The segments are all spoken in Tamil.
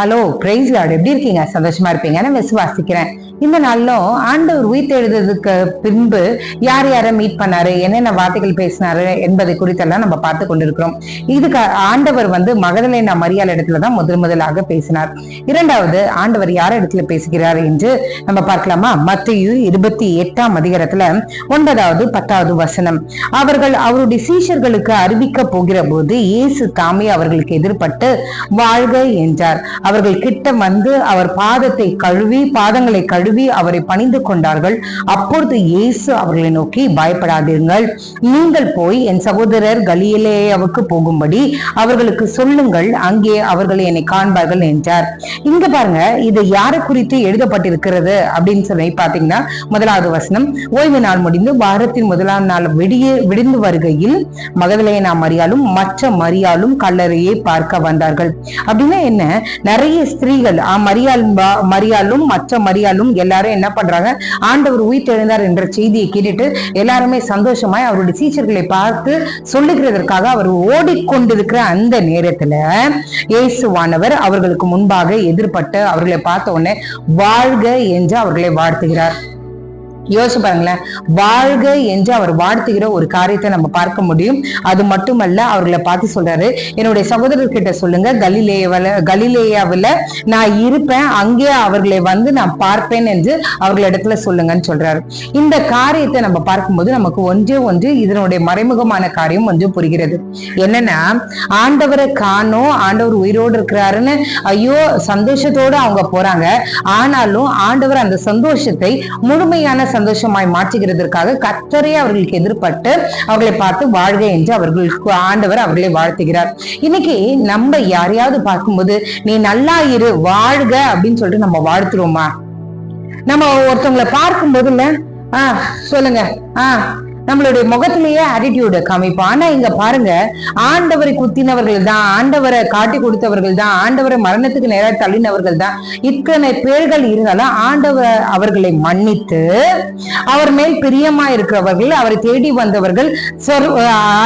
ஹலோ பிரைஸ் லார்ட் எப்படி இருக்கீங்க? சந்தோஷமா இருப்பீங்கன்னு விசுவாசிக்கிறேன் இந்த நாளிலும் ஆண்டவர் உயிர் எழுதுறதுக்கு பின்பு யார் யாரை மீட் பண்ணாரு? என்னென்ன வார்த்தைகள் பேசினாரு? என்பதை குறித்தெல்லாம் நம்ம பார்த்து கொண்டிருக்கிறோம். இதுக்கு ஆண்டவர் வந்து மகதலேனா மரியாள் இடத்துல தான் முதல் முதலாக பேசினார். இரண்டாவது ஆண்டவர் யார் இடத்துல பேசுகிறார் என்று நம்ம பார்க்கலாமா? மத்தியு இருபத்தி எட்டாம் அதிகாரத்துல ஒன்பதாவது பத்தாவது வசனம். அவர்கள் அவருடைய சீஷர்களுக்கு அறிவிக்க போகிற போது இயேசு தாமே அவர்களுக்கு எதிர்பட்டு வாழ்க என்றார். அவர்கள் கிட்ட வந்து அவர் பாதத்தை கழுவி பாதங்களை கழுவி அவரை பணிந்து கொண்டார்கள். அப்பொழுது இயேசு அவர்களை நோக்கி பயப்படாதீர்கள். நீங்கள் போய் என் சகோதரர் கலியிலேயாவுக்கு போகும்படி அவர்களுக்கு சொல்லுங்கள். அங்கே அவர்கள் என்னை காண்பார்கள் என்றார். இங்க பாருங்க இது யாரை குறித்து எழுதப்பட்டிருக்கிறது அப்படின்னு சொல்லி பாத்தீங்கன்னா முதலாவது வசனம் ஓய்வு நாள் முடிந்து வாரத்தின் முதலாம் நாள் விடிய விடிந்து வருகையில் மகதலையனா மரியாலும் மற்ற மரியாலும் கல்லறையை பார்க்க வந்தார்கள். அப்படின்னா என்ன? நிறைய ஸ்திரீகள் மரியாள் மரியாளும் மற்ற மரியாளும் எல்லாரும் என்ன பண்றாங்க ஆண்டவர் உயிர் என்ற செய்தியை கேட்டுட்டு எல்லாருமே சந்தோஷமாய் அவருடைய டீச்சர்களை பார்த்து சொல்லுகிறதற்காக அவர் ஓடிக்கொண்டிருக்கிற அந்த நேரத்துல இயேசுவானவர் அவர்களுக்கு முன்பாக எதிர்பட்டு அவர்களை பார்த்த உடனே வாழ்க என்று அவர்களை வாழ்த்துகிறார். யோசிச்சு பாருங்களேன். வாழ்க என்று அவர் வாழ்த்துகிற ஒரு காரியத்தை நம்ம பார்க்க முடியும். அது மட்டுமல்ல அவர்களை பார்த்து சொல்றாரு என்னுடைய சகோதரர்கிட்ட சொல்லுங்க கலிலேயாவில கலிலேயாவில நான் இருப்பேன். அங்கே அவர்களை வந்து நான் பார்ப்பேன் என்று அவர்களிடத்துல சொல்லுங்கன்னு சொல்றாரு. இந்த காரியத்தை நம்ம பார்க்கும்போது நமக்கு ஒன்றே ஒன்று இதனுடைய மறைமுகமான காரியம் ஒன்று புரிகிறது. என்னன்னா ஆண்டவரை காணோம் ஆண்டவர் உயிரோடு இருக்கிறாருன்னு ஐயோ சந்தோஷத்தோட அவங்க போறாங்க. ஆனாலும் ஆண்டவர் அந்த சந்தோஷத்தை முழுமையான சந்தோஷமாய் மாற்றுகிறதற்காக கத்தரை அவர்களுக்கு எதிர்பட்டு அவர்களை பார்த்து வாழ்க என்று அவர்களுக்கு ஆண்டவர் அவர்களை வாழ்த்துகிறார். இன்னைக்கு நம்ம யாரையாவது பார்க்கும்போது நீ நல்லா இரு வாழ்க அப்படின்னு சொல்லிட்டு நம்ம வாழ்த்துருவோமா? நம்ம ஒருத்தவங்களை பார்க்கும்போது இல்ல ஆஹ் சொல்லுங்க ஆஹ் நம்மளுடைய முகத்திலேயே ஆட்டிடியூட காமிப்போம் ஆனா இங்க பாருங்க ஆண்டவரை குத்தினவர்கள் தான் ஆண்டவரை காட்டி கொடுத்தவர்கள் தான் ஆண்டவரை மரணத்துக்கு நேராக தள்ளினவர்கள் தான். இத்தனை பேர்கள் இருந்தாலும் ஆண்டவர் அவர்களை மன்னித்து அவர் மேல் பிரியமா இருக்கிறவர்கள் அவரை தேடி வந்தவர்கள்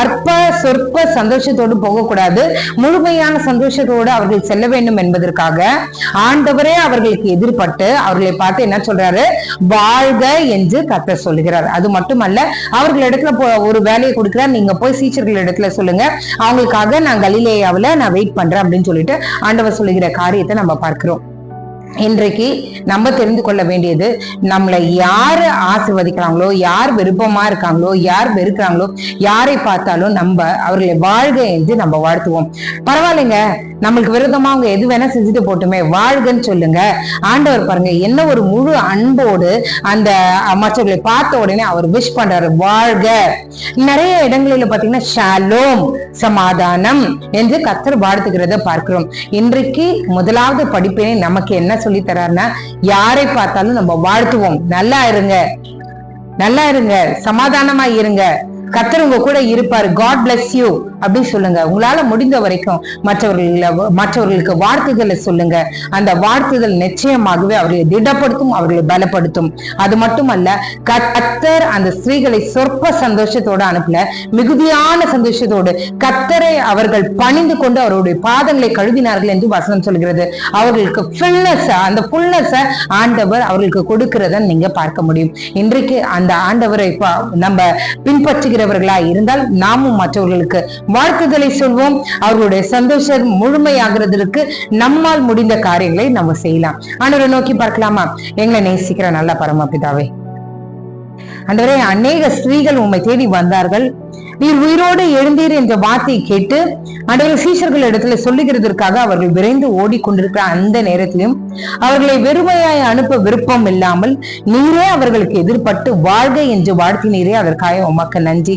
அற்ப சொற்ப சந்தோஷத்தோடு போகக்கூடாது. முழுமையான சந்தோஷத்தோடு அவர்கள் செல்ல வேண்டும் என்பதற்காக ஆண்டவரே அவர்களுக்கு எதிர்பட்டு அவர்களை பார்த்து என்ன சொல்றாரு? வாழ்க என்று கத்த சொல்கிறார் அது மட்டுமல்ல அவர் அவர்கள் இடத்துல ஒரு வேலையை கொடுக்கிறார். நீங்க போய் சீச்சர்கள் இடத்துல சொல்லுங்க. அவங்களுக்காக நான் கலிலேயாவில் நான் வெயிட் பண்றேன் அப்படின்னு சொல்லிட்டு ஆண்டவர் சொல்லுகிற காரியத்தை நம்ம பார்க்கிறோம். இன்றைக்கு நம்ம தெரிந்து கொள்ள வேண்டியது நம்மளை யாரு ஆசிர்வதிக்கிறாங்களோ யார் விருப்பமா இருக்காங்களோ யார் வெறுக்கிறாங்களோ யாரை பார்த்தாலும் நம்ம அவர்களை வாழ்க என்று நம்ம வாழ்த்துவோம். பரவாயில்லைங்க நம்மளுக்கு விரோதமா அவங்க எது வேணா செஞ்சுட்டு போட்டுமே வாழ்கன்னு சொல்லுங்க. ஆண்டவர் பாருங்க என்ன ஒரு முழு அன்போடு அந்த மற்றவர்களை பார்த்த உடனே அவர் விஷ் பண்றாரு வாழ்க. நிறைய இடங்களில பாத்தீங்கன்னா ஷாலோம் சமாதானம் என்று கத்தர் வாழ்த்துகிறத பார்க்கிறோம். இன்றைக்கு முதலாவது படிப்பினை நமக்கு என்ன சொல்லி தர்றாருன்னா யாரை பார்த்தாலும் நம்ம வாழ்த்துவோம். நல்லா இருங்க. நல்லா இருங்க. சமாதானமா இருங்க. கத்தர் உங்க கூட இருப்பாரு. காட் பிளஸ் யூ அப்படின்னு சொல்லுங்க. உங்களால முடிந்த வரைக்கும் மற்றவர்கள் மற்றவர்களுக்கு வாழ்த்துதலை சொல்லுங்க. அந்த வாழ்த்துதல் நிச்சயமாகவே அவர்களை திடப்படுத்தும் அவர்களை பலப்படுத்தும். அது மட்டுமல்ல கத்தர் அந்த ஸ்திரீகளை சொற்ப சந்தோஷத்தோட அனுப்பல மிகுதியான சந்தோஷத்தோடு கத்தரை அவர்கள் பணிந்து கொண்டு அவருடைய பாதங்களை கழுவினார்கள் என்று வசனம் சொல்கிறது. அவர்களுக்கு ஃபுல்னஸ் அந்த ஃபுல்னஸ் ஆண்டவர் அவர்களுக்கு கொடுக்கிறத நீங்க பார்க்க முடியும். இன்றைக்கு அந்த ஆண்டவரை நம்ம பின்பற்றுகிற இருக்கிறவர்களா இருந்தால் நாமும் மற்றவர்களுக்கு வாழ்த்துதலை சொல்வோம். அவர்களுடைய சந்தோஷம் முழுமையாகிறதுக்கு நம்மால் முடிந்த காரியங்களை நம்ம செய்யலாம். ஆனவரை நோக்கி பார்க்கலாமா? எங்களை நேசிக்கிற நல்ல பரமபிதாவே. ஆண்டவரே அநேக ஸ்திரீகள் உண்மை தேடி வந்தார்கள். நீர் உயிரோடு எழுந்தீர் என்ற வார்த்தையை கேட்டு ஆண்டவர் சீஷர்கள் இடத்துல சொல்லுகிறதற்காக அவர்கள் விரைந்து ஓடிக்கொண்டிருக்கிற அந்த நேரத்திலும் அவர்களை வெறுமையாய் அனுப்ப விருப்பம் இல்லாமல் நீரே அவர்களுக்கு எதிர்பட்டு வாழ்க என்று வாழ்த்தினீரே அதற்காக உமக்கு நன்றி.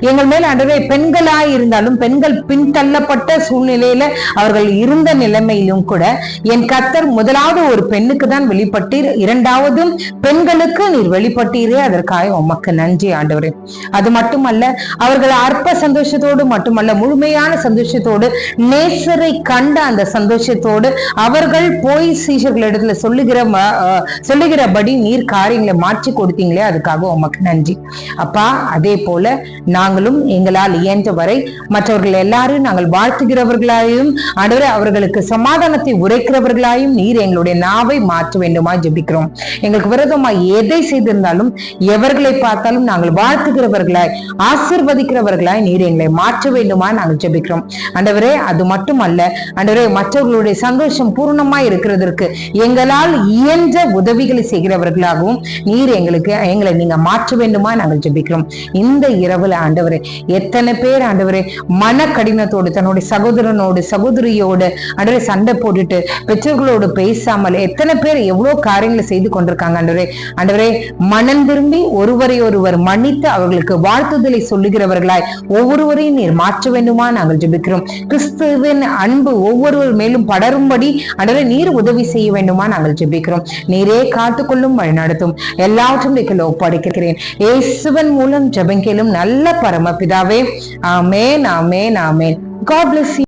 எங்கள் மேல் அன்றவே பெண்களாய் இருந்தாலும் பெண்கள் பின்தள்ளப்பட்ட சூழ்நிலையில அவர்கள் இருந்த நிலைமையிலும் கூட என் கத்தர் முதலாவது ஒரு பெண்ணுக்கு தான் வெளிப்பட்டீர் இரண்டாவது பெண்களுக்கு நீர் வெளிப்பட்டீரே அதற்காக உமக்கு நன்றி ஆண்டவரே. அது மட்டுமல்ல அவர்கள் அற்ப சந்தோஷத்தோடு மட்டுமல்ல முழுமையான சந்தோஷம் சந்தோஷத்தோடு நேசரை கண்ட அந்த சந்தோஷத்தோடு அவர்கள் போய் சீஷர்கள் இடத்துல சொல்லுகிற சொல்லுகிறபடி நீர் காரியங்களை மாற்றி கொடுத்தீங்களே அதுக்காக உமக்கு நன்றி. அப்பா அதே போல நாங்களும் எங்களால் இயன்ற வரை மற்றவர்கள் எல்லாரும் நாங்கள் வாழ்த்துகிறவர்களாயும் ஆண்டவரே அவர்களுக்கு சமாதானத்தை உரைக்கிறவர்களாயும் நீர் எங்களுடைய நாவை மாற்ற வேண்டுமா ஜபிக்கிறோம். எங்களுக்கு விரதமா எதை செய்திருந்தாலும் எவர்களை பார்த்தாலும் நாங்கள் வாழ்த்துகிறவர்களாய் ஆசிர்வதிக்கிறவர்களாய் நீர் எங்களை மாற்ற வேண்டுமா நாங்கள் ஜபிக்கிறோம். ஆண்டவரே அது மட்டுமல்ல ஆண்டவரே மற்றவர்களுடைய சந்தோஷம் பூர்ணமா இருக்கிறதற்கு எங்களால் இயன்ற உதவிகளை செய்கிறவர்களாகவும் நீர் எங்களுக்கு எங்களை நீங்க மாற்ற வேண்டுமா நாங்கள் ஜெபிக்கிறோம். இந்த இரவுல ஆண்டவரே எத்தனை பேர் ஆண்டவரே மன கடினத்தோடு தன்னுடைய சகோதரனோடு சகோதரியோடு ஆண்டவரே சண்டை போட்டுட்டு பெற்றோர்களோடு பேசாமல் எத்தனை பேர் எவ்வளவு காரியங்களை செய்து கொண்டிருக்காங்க ஆண்டவரே. ஆண்டவரே மனம் திரும்பி ஒருவரை ஒருவர் மன்னித்து அவர்களுக்கு வாழ்த்துதலை சொல்லுகிறவர்களாய் ஒவ்வொருவரையும் நீர் மாற்ற வேண்டுமா நாங்கள் ஜெபிக்கிறோம். கிறிஸ்துவின் அன்பு ஒவ்வொருவர் மேலும் படரும்படி ஆண்டவரே நீர் உதவி செய்ய வேண்டுமா நாங்கள் ஜெபிக்கிறோம். நீரே காத்துக்கொள்ளும் வழி நடத்தும் எல்லாவற்றும் நீங்கள் ஒப்படைக்கிறேன். இயேசுவன் மூலம் ஜெபங்கேலும் நல்ல பரமபிதாவே. ஆமேன் ஆமேன் ஆமேன். God plus